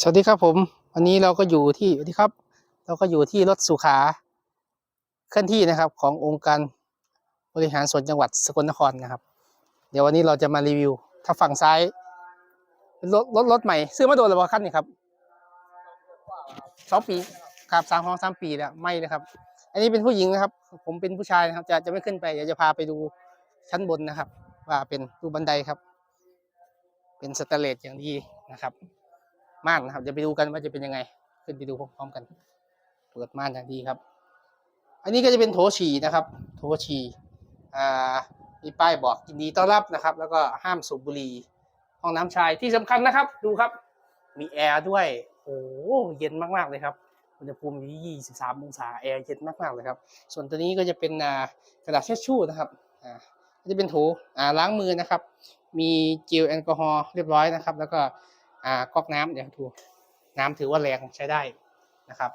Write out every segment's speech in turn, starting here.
สวัสดีครับผมวันนี้เราก็อยู่ที่สวัสดีครับ เราก็อยู่ที่รถสุขาเคลื่อนที่นะครับขององค์การบริหารส่วนจังหวัดสกลนครนะครับ เดี๋ยววันนี้เราจะมารีวิว ถ้าฝั่งซ้ายรถรถรถใหม่ ซื้อมาโดนแล้วบ่คันนี่ครับสองปีครับสามของสามปีแล้วไม่เลยครับ อันนี้เป็นผู้หญิงนะครับ ผมเป็นผู้ชายนะครับ จะจะไม่ขึ้นไปเดี๋ยวจะพาไปดูชั้นบนนะครับ ว่าเป็นดูบันไดครับ เป็นสแตนเลสอย่างดีนะครับ ม่านนะครับจะไปดูกันว่าจะเป็นยังไง ขึ้นไปดูพร้อมๆกันเปิดม่านอย่างดีครับ อันนี้ก็จะเป็นโถฉี่นะครับ โถฉี่อ่ามีป้ายบอกยินดีต้อนรับนะครับ แล้วก็ห้ามสูบบุหรี่ห้องน้ำชายที่สำคัญนะครับ ดูครับ มีแอร์ด้วยโอ้เย็นมากๆเลยครับอุณหภูมิอยู่ที่23องศาแอร์เย็นมากๆเลยครับ ส่วนตัวนี้ก็จะเป็นอ่ากระดาษเช็ดชู่นะครับอ่าก็จะเป็นถอ่าล้างมือนะครับ มีเจลแอลกอฮอล์เรียบร้อยนะครับ แล้วก็ อ่าก๊อกน้ำเดี๋ยวดูน้ำถือว่าแรงใช้ได้นะครับ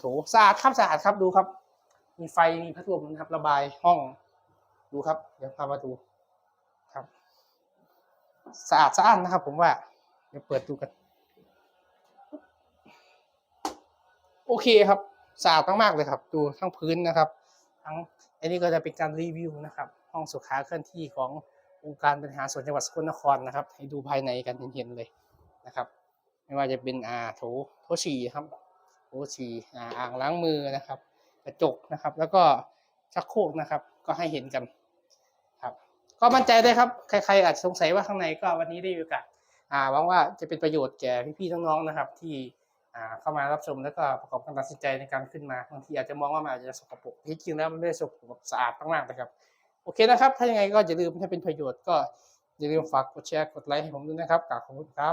โถสะอาดครับสะอาดครับดูครับ มีไฟมีพัดลมนะครับ ระบายห้องดูครับ เดี๋ยวพามาดูครับสะอาดสะอ้านนะครับ ผมว่าเดี๋ยวเปิดดูกัน โอเคครับสะอาดมากๆเลยครับ ดูทั้งพื้นนะครับ ทั้งอันนี้ก็จะเป็นการรีวิวนะครับ ห้องสุขาเคลื่อนที่ขององค์การบริหารส่วนจังหวัดสกลนครนะครับ ให้ดูภายในกันเห็นๆเลย นะครับ ไม่ว่าจะเป็นอ่าโถโถฉี่ครับโถฉี่อ่าอ่างล้างมือนะครับ กระจกนะครับ แล้วก็ชักโครกนะครับ ก็ให้เห็นกันครับ ก็มั่นใจได้ครับ ใครๆอาจสงสัยว่าข้างในก็วันนี้ได้มีโอกาสอ่าหวังว่าจะเป็นประโยชน์แก่พี่ๆน้องๆนะครับ ที่อ่าเข้ามารับชมแล้วก็ประกอบการตัดสินใจในการขึ้นมาบางทีอาจจะมองว่ามันอาจจะสกปรกที่จริงแล้วมันไม่ได้สกปรกสะอาดมากๆนะครับ โอเคนะครับ ถ้ายังไงก็อย่าลืมถ้าเป็นประโยชน์ก็อย่าลืมฝากกดแชร์กดไลค์ให้ผมด้วยนะครับกราบขอบคุณครับ